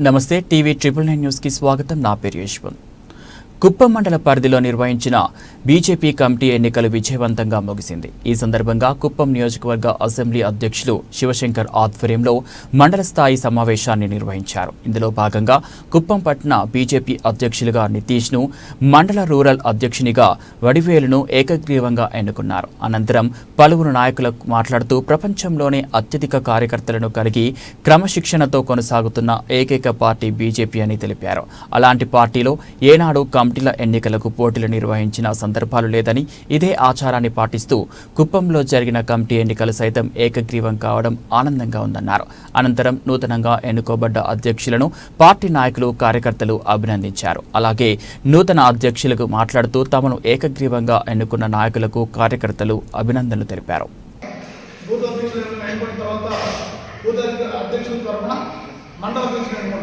నమస్తే TV triple nine న్యూస్కి స్వాగతం. నా పేరు యశ్వంత్. కుప్పం మండల పరిధిలో నిర్వహించిన బీజేపీ కమిటీ ఎన్నికలు విజయవంతంగా ముగిసింది. ఈ సందర్భంగా కుప్పం నియోజకవర్గ అసెంబ్లీ అధ్యక్షులు శివశంకర్ ఆధ్వర్యంలో మండల స్థాయి సమావేశాన్ని నిర్వహించారు. ఇందులో భాగంగా కుప్పం పట్టణ బీజేపీ అధ్యక్షులుగా నితీష్ను మండల రూరల్ అధ్యక్షునిగా వడివేలును ఏకగ్రీవంగా ఎన్నుకున్నారు. అనంతరం పలువురు నాయకులు మాట్లాడుతూ ప్రపంచంలోనే అత్యధిక కార్యకర్తలను కలిగి క్రమశిక్షణతో కొనసాగుతున్న ఏకైక పార్టీ బీజేపీ అని తెలిపారు. అలాంటి పార్టీలో ఏనాడు కమిటీల ఎన్నికలకు పోటీలు నిర్వహించిన సందర్భాలు లేదని ఇదే ఆచారాన్ని పాటిస్తూ కుప్పంలో జరిగిన కమిటీ ఎన్నికలు సైతం ఏకగ్రీవం కావడం ఆనందంగా ఉందన్నారు. అనంతరం నూతనంగా ఎన్నుకోబడ్డ అధ్యక్షులను పార్టీ నాయకులు కార్యకర్తలు అభినందించారు. అలాగే నూతన అధ్యక్షులకు మాట్లాడుతూ తమను ఏకగ్రీవంగా ఎన్నుకున్న నాయకులకు కార్యకర్తలు అభినందనలు తెలిపారు. మండల అధ్యక్షులు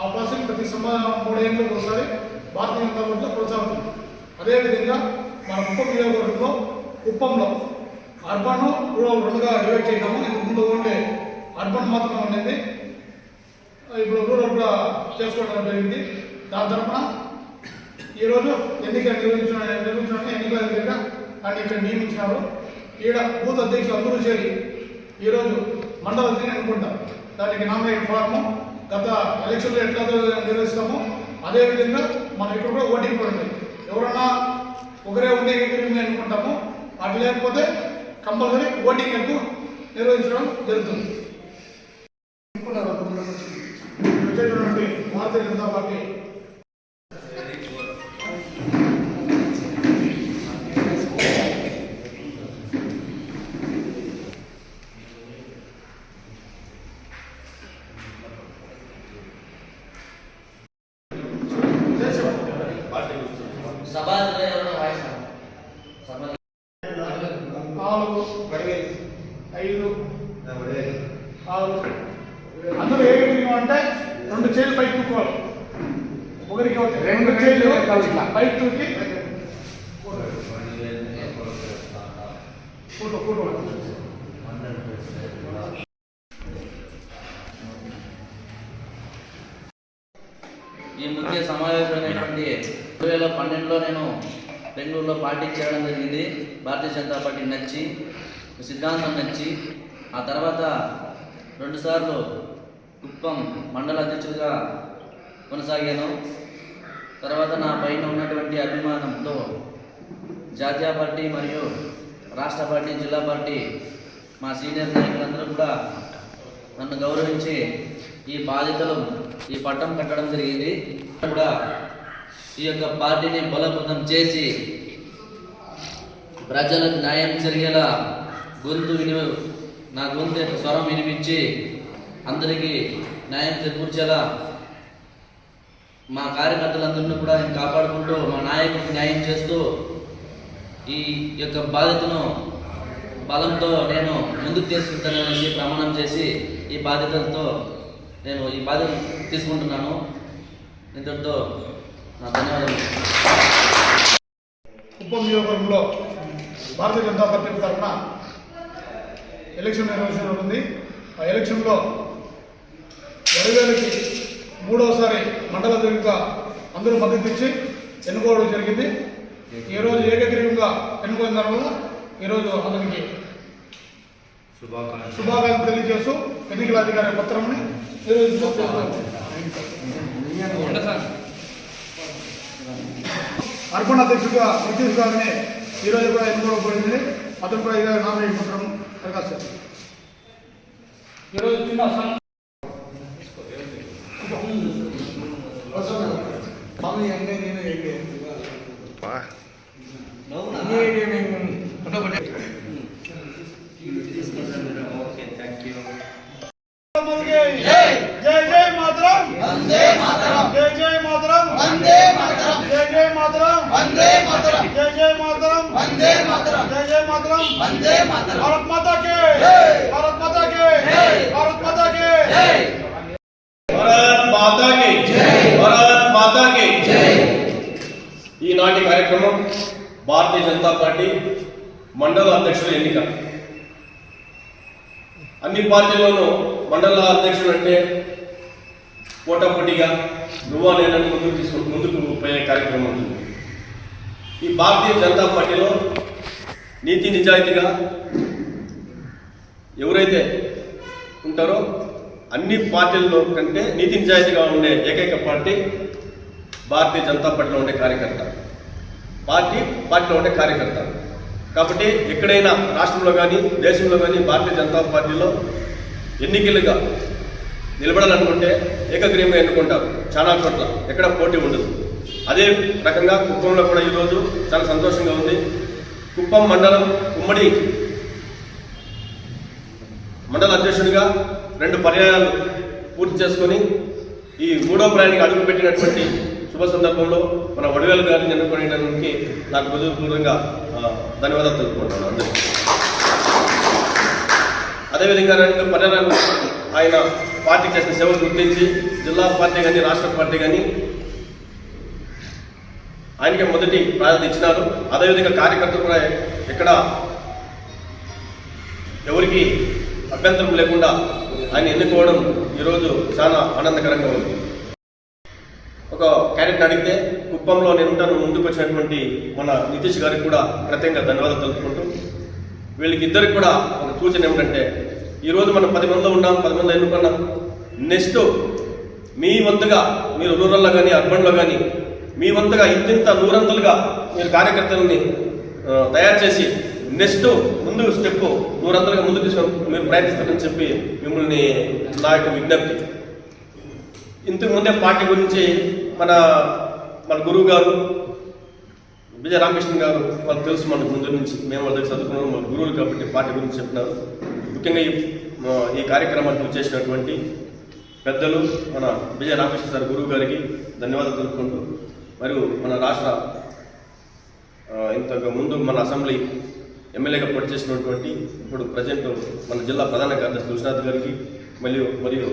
ఆ ప్రాసెస్ ప్రతి సంవత్సరం మూడేళ్ళు ఒకసారి భారతీయ జనతా పార్టీలో కొనసాగుతుంది. అదేవిధంగా మన కుప్పం నియోజకవర్గంలో కుప్పంలో అర్బన్ రూరల్ రెండుగా డివైడ్ చేయడము ఇంతకు ముందు ఉండే అర్బన్ మాత్రం ఉండేది. ఇప్పుడు రూరల్ కూడా చేసుకోవడం జరిగింది. దాని తరఫున ఈరోజు ఎన్నిక నిర్వహించిన నిర్వహించడానికి ఎన్నికల అధికారిగా ఆయన ఇక్కడ నియమించినారు. ఈడ బూత్ అధ్యక్షులు అందరూ చేరి ఈరోజు మండల అధ్యక్షుని అనుకుంటాం. దానికి నామినేట్ ఫార్ము. గత ఎలక్షన్లో ఎట్లా నిర్వహిస్తామో? అదేవిధంగా మనం ఇక్కడ కూడా ఓటింగ్ కూడా ఉంది. ఎవరన్నా ఒకరే ఉండే ఏకగ్రీవంగా అనుకుంటాము అటు లేకపోతే కంపల్సరీ ఓటింగ్ ఎక్కువ నిర్వహించడం జరుగుతుంది. వచ్చేటువంటి భారతీయ జనతా పార్టీ నాలుగు ఐదు ఆరు అందరూ ఏకగ్రీవం అంటే రెండు చేతులు పైకి తూకోవాలి ఒకరికి ఒకటి రెండు చేతులు పైకి తూకి ఫోటో ఫోటో బెంగళూరులో పార్టీ చేయడం జరిగింది. భారతీయ జనతా పార్టీ నచ్చి సిద్ధాంతం నచ్చి ఆ తర్వాత రెండుసార్లు కుప్పం మండల అధ్యక్షుడిగా కొనసాగాను. తర్వాత నా పైన ఉన్నటువంటి అభిమానంతో జాతీయ పార్టీ మరియు రాష్ట్ర పార్టీ జిల్లా పార్టీ మా సీనియర్ నాయకులందరూ కూడా నన్ను గౌరవించి ఈ బాధ్యతలు ఈ పట్టం కట్టడం జరిగింది. కూడా ఈ యొక్క పార్టీని బలపృతం చేసి ప్రజలకు న్యాయం జరిగేలా గొంతు విని నా గొంతు యొక్క స్వరం వినిపించి అందరికీ న్యాయం చేకూర్చేలా మా కార్యకర్తలందరినీ కూడా నేను కాపాడుకుంటూ మా నాయకుడికి న్యాయం చేస్తూ ఈ యొక్క బాధ్యతను బలంతో నేను ముందుకు తీసుకుంటానని ప్రమాణం చేసి ఈ బాధ్యతలతో నేను ఈ బాధ్యత తీసుకుంటున్నాను. ఇంతటితో కుప్పం నియోజకవర్గంలో భారతీయ జనతా పార్టీ తరఫున ఎలక్షన్ నిర్వహించడం ఉంది ఆ ఎలక్షన్లో వడివేలకి మూడవసారి మండల అధ్యక్షుడిగా అందరూ మద్దతు ఇచ్చి ఎన్నుకోవడం జరిగింది. ఈరోజు ఏకగ్రీవంగా ఎన్నుకున్న తర్వాత ఈరోజు అతనికి శుభాకాంక్షలు. తెలియజేస్తూ ఎన్నికల అధికారి పత్రంని అర్బన్ అధ్యక్షుడిగా నితీష్ గారిని ఈరోజు కూడా ఎన్నుకోవడం అతను కూడా ఇదే నామినేట్ పత్రం దరఖాస్తు ఈరోజు చిన్న సం- వందే మాతరం. జై జై మాతరం. వందే మాతరం. జై జై మాతరం. వందే మాతరం. భారత్ మాతా కి భారత్ మాతా కి భారత్ మాతా కి భారత్ మాతా కి భారత్ మాతా కి ఈనాటి కార్యక్రమం భారతీయ జనతా పార్టీ మండల అధ్యక్షుల ఎన్నిక. అన్ని పార్టీల్లోనూ మండల అధ్యక్షుడు అంటే పోటాపోటీగా నువ్వా నేనని ముందుకు తీసుకుని ముందుకు పోయే కార్యక్రమం ఉంటుంది ఈ భారతీయ జనతా పార్టీలో నీతి నిజాయితీగా ఎవరైతే ఉంటారో అన్ని పార్టీల్లో కంటే నీతి నిజాయితీగా ఉండే ఏకైక పార్టీ భారతీయ జనతా పార్టీలో ఉండే కార్యకర్త. పార్టీ పార్టీలో ఉండే కార్యకర్త. కాబట్టి ఎక్కడైనా రాష్ట్రంలో కానీ దేశంలో కానీ భారతీయ జనతా పార్టీలో ఎన్నికలుగా నిలబడాలనుకుంటే ఏకగ్రీయంగా ఎన్నుకుంటారు. చాలా చోట్ల ఎక్కడ పోటీ ఉండదు. అదే రకంగా కుప్పంలో కూడా ఈరోజు చాలా సంతోషంగా ఉంది. కుప్పం మండలం ఉమ్మడి మండల అధ్యక్షుడిగా రెండు పర్యాయాలు పూర్తి చేసుకొని ఈ మూడో ప్రయాణికి అడుగుపెట్టినటువంటి శుభ సందర్భంలో మన వడివేలు గారిని ఎన్నుకునేటానికి నాకు హృదయపూర్వకంగా ధన్యవాదాలు తెలుపుకుంటున్నాను. అందరికీ. అదేవిధంగా రెండు పర్యాలను ఆయన పార్టీ చేసిన సేవలు గుర్తించి జిల్లా పార్టీ కానీ రాష్ట్ర పార్టీ కానీ ఆయనకి మొదటి ప్రాధాన్యత ఇచ్చినారు. అదేవిధంగా కార్యకర్తలు కూడా ఎక్కడ ఎవరికి అభ్యంతరం లేకుండా ఆయన ఎన్నుకోవడం ఈరోజు చాలా ఆనందకరంగా ఉంది. ఒక క్యారెక్టర్ అడిగితే కుప్పంలో నేను ఉంటాను ముందుకు వచ్చినటువంటి మన నితీష్ గారికి కూడా ప్రత్యేకంగా ధన్యవాదాలు తెలుపుకుంటూ వీళ్ళకి ఇద్దరికి కూడా ఒక సూచన ఏమిటంటే ఈరోజు మనం పది మందిలో ఉన్నాం పది మంది ఎన్నుకున్నాం. నెక్స్ట్ మీ వంతుగా మీరు రూరల్లో కానీ అర్బన్లో కానీ మీ వంతుగా ఇంతింత నూరంతలుగా మీరు కార్యకర్తలని తయారు చేసి నెక్స్ట్ ముందు స్టెప్ నూరంతలుగా ముందు తీసుకొని మీరు ప్రయత్నిస్తారని చెప్పి మిమ్మల్ని నా యొక్క విజ్ఞప్తి. ఇంతకు ముందే పార్టీ గురించి మన మన గురువు గారు విజయ రామకృష్ణ గారు వాళ్ళు తెలుసు మనకు ముందు నుంచి. మేము వాళ్ళ దగ్గర చదువుకున్నాం మన గురువులు కాబట్టి పార్టీ గురించి చెప్పినారు ముఖ్యంగా ఈ ఈ కార్యక్రమాన్ని చేసినటువంటి పెద్దలు మన విజయ రామకృష్ణ సార్ గురువు గారికి ధన్యవాదాలు తెలుపుకుంటూ మరియు మన రాష్ట్ర ఇంతకు ముందు మన అసెంబ్లీ ఎమ్మెల్యేగా పోటీ చేసినటువంటి ఇప్పుడు ప్రజెంట్ మన జిల్లా ప్రధాన కార్యదర్శి కృష్ణాథ్ గారికి మరియు మరియు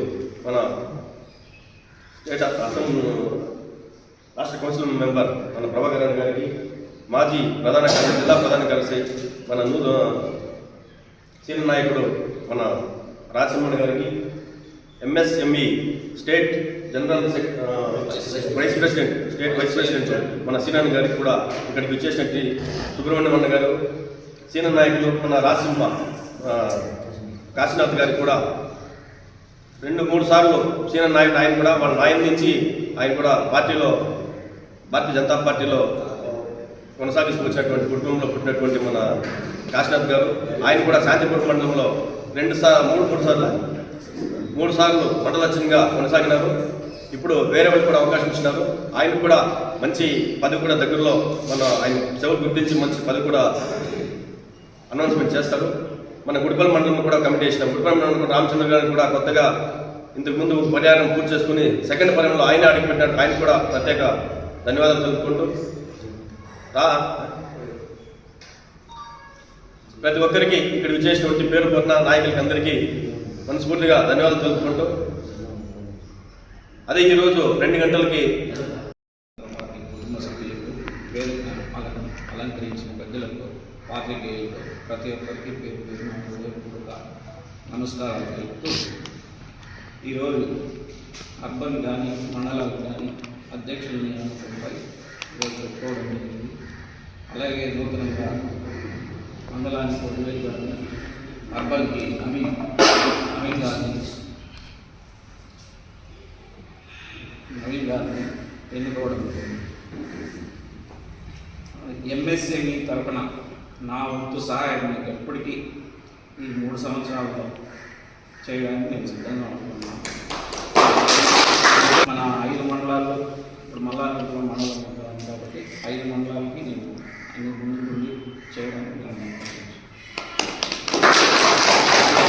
మన స్టేట్ అసెంబ్లీ రాష్ట్ర కౌన్సిల్ మెంబర్ మన ప్రభాకర్ గారికి మాజీ ప్రధాన కార్యదర్శి జిల్లా ప్రధాన కార్యదర్శి మన నూతన సీనియర్ నాయకుడు మన రాజసింహన్ గారికి MSME state general vice president state vice president మన సీనాన్ గారికి కూడా ఇక్కడికి వచ్చేసినట్టు సుబ్రహ్మణ్యం అన్న గారు సీనియర్ నాయకులు మన రాజసింహ కాశీనాథ్ గారికి కూడా రెండు మూడు సార్లు సీనియర్ నాయకుడు ఆయన కూడా వాళ్ళ నాయన నుంచి ఆయన కూడా పార్టీలో భారతీయ జనతా పార్టీలో కొనసాగిస్తూ వచ్చినటువంటి కుటుంబంలో పుట్టినటువంటి మన కాశీనాథ్ గారు. ఆయన కూడా శాంతిపూర్ మండలంలో రెండు సార్లు మూడు మూడు సార్లు మూడు సార్లు మండలక్ష్యంగా కొనసాగినారు. ఇప్పుడు వేరే వాళ్ళకి కూడా అవకాశం ఇచ్చినారు. ఆయన కూడా మంచి పదవి కూడా దగ్గరలో మన ఆయన సేవలు గుర్తించి మంచి పదవి కూడా అనౌన్స్మెంట్ చేస్తారు. మన గుడిపల్లి మండలం కూడా కమిటీ చేసినాం. గుడిపల్లి మండలం కూడా రామచంద్ర గారు కూడా కొత్తగా ఇంతకుముందు పర్యాయం పూర్తి చేసుకుని సెకండ్ పర్యంలో ఆయన అడిగిపెట్టాడు ఆయన కూడా ప్రత్యేక ధన్యవాదాలు తెలుపుకుంటూ. రా. ప్రతి ఒక్కరికి ఇక్కడ విచ్చేసినటువంటి పేరు పొందిన నాయకులకి అందరికీ మనస్ఫూర్తిగా ధన్యవాదాలు తెలుపుకుంటూ అదే ఈరోజు రెండు గంటలకి కుటుంబ సభ్యులకు వేదిక అలంకరించిన పెద్దలకు పాత్రికేయులకు ప్రతి ఒక్కరికి పేరు పేరు నమస్కారాలు తెలుపుతూ ఈరోజు అర్బన్ కానీ మండలాలు కానీ అధ్యక్షుల నియామకంపై ఈరోజు చెప్పుకోవడం జరిగింది. అలాగే నూతనంగా మండలానికి వదిలేదు కానీ అర్బన్కి అమీ అమీన్ గారిని నవీన్ గారిని ఎన్నుకోవడం జరిగింది ఎంఎస్ఎంఈ తరపున నా వంతు సహాయం మీకు ఎప్పటికీ ఈ మూడు సంవత్సరాల్లో చేయడానికి నేను సిద్ధంగా ఉంటున్నాను మన ఐదు మండలాల్లో ఇప్పుడు మల్లారెడ్డి మండలం ఉంటాను కాబట్టి ఐదు మండలాలకి నేను అన్ని ముందు నుండి చేయడానికి నేను అనుకుంటున్నాను.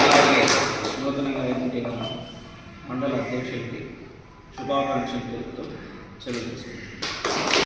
అలాగే నూతనంగా ఎన్నికైన శుభాకాంక్షలు తెలుపుతూ సెలవు